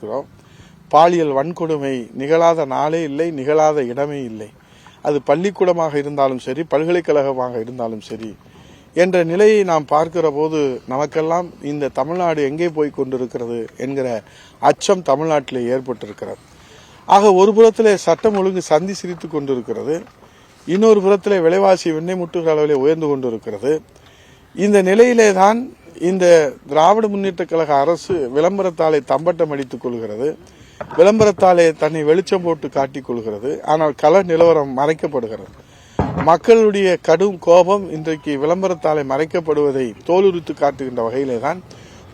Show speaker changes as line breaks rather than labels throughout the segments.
இருக்கிறோம். பாலியல் வன்கொடுமை நிகழாத நாளே இல்லை நிகழாத இடமே இல்லை. அது பள்ளிக்கூடமாக இருந்தாலும் சரி பல்கலைக்கழகமாக இருந்தாலும் சரி என்ற நிலையை நாம் பார்க்கிற போது நமக்கெல்லாம் இந்த தமிழ்நாடு எங்கே போய் கொண்டிருக்கிறது என்கிற அச்சம் தமிழ்நாட்டில் ஏற்பட்டிருக்கிறது. ஆக ஒரு புறத்தில் சட்டம் ஒழுங்கு சந்தி சிரித்து கொண்டிருக்கிறது. இன்னொரு புறத்தில் விலைவாசி வெண்ணெய் முட்டுகிற அளவிலே உயர்ந்து கொண்டிருக்கிறது. இந்த நிலையிலே தான் இந்த திராவிட முன்னேற்ற கழக அரசு விளம்பரத்தாலே தம்பட்டம் அடித்துக் கொள்கிறது. விளம்பரத்தாலே தன்னை வெளிச்சம் போட்டு காட்டிக் கொள்கிறது. ஆனால் கள நிலவரம் மறைக்கப்படுகிறது. மக்களுடைய கடும் கோபம் இன்றைக்கு விளம்பரத்தாலே மறைக்கப்படுவதை தோலுரித்து காட்டுகின்ற வகையிலே தான்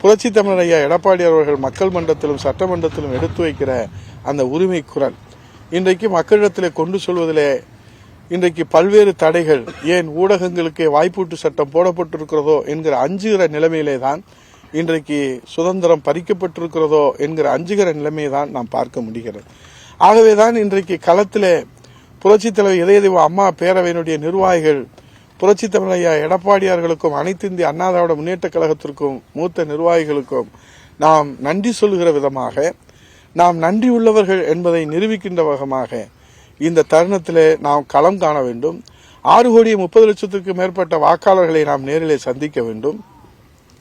புரட்சி தமிழர் ஐயா எடப்பாடி அவர்கள் மக்கள் மன்றத்திலும் சட்டமன்றத்திலும் எடுத்து வைக்கிற அந்த உரிமை குரல் இன்றைக்கு மக்களிடத்திலே கொண்டு சொல்வதிலே இன்றைக்கு பல்வேறு தடைகள் ஏன் ஊடகங்களுக்கே வாய்ப்பூட்டு சட்டம் போடப்பட்டிருக்கிறதோ என்கிற அஞ்சுகிற நிலைமையிலே தான் இன்றைக்கு சுதந்திரம் பறிக்கப்பட்டிருக்கிறதோ என்கிற அஞ்சுகிற நிலைமையை தான் நாம் பார்க்க முடிகிறது. ஆகவே தான் இன்றைக்கு களத்தில் புரட்சித் தலைவர் இதயதேவ அம்மா பேரவையினுடைய நிர்வாகிகள் புரட்சித் தமிழையா எடப்பாடியார்களுக்கும் அனைத்து இந்திய அண்ணா திராவிட முன்னேற்ற கழகத்திற்கும் மூத்த நிர்வாகிகளுக்கும் நாம் நன்றி சொல்லுகிற விதமாக நாம் நன்றி உள்ளவர்கள் என்பதை நிரூபிக்கின்ற விதமாக இந்த தருணத்தில் நாம் களம் காண வேண்டும். ஆறு கோடி முப்பது லட்சத்துக்கு மேற்பட்ட வாக்காளர்களை நாம் நேரிலே சந்திக்க வேண்டும்.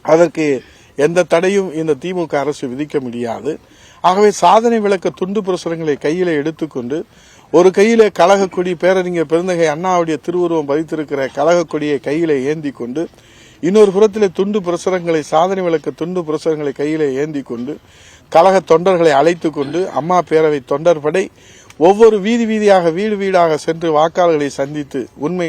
அதற்கு எந்த தடையும் இந்த திமுக அரசு விதிக்க முடியாது. ஆகவே சாதனை விளக்க துண்டு பிரசுரங்களை கையில் எடுத்துக்கொண்டு ஒரு கையில் கழகக்கொடி பேரறிஞர் பெருந்தகை அண்ணாவுடைய திருவுருவம் பதித்திருக்கிற கழகக்கொடியை கையில் ஏந்தி கொண்டு இன்னொரு புறத்திலே துண்டு பிரசுரங்களை சாதனை விளக்க துண்டு பிரசுரங்களை கையிலே ஏந்தி கொண்டு கழக தொண்டர்களை அழைத்து கொண்டு அம்மா பேரவை தொண்டர் படை ஒவ்வொரு வீதி வீதியாக வீடு வீடாக சென்று வாக்காளர்களை சந்தித்து உண்மை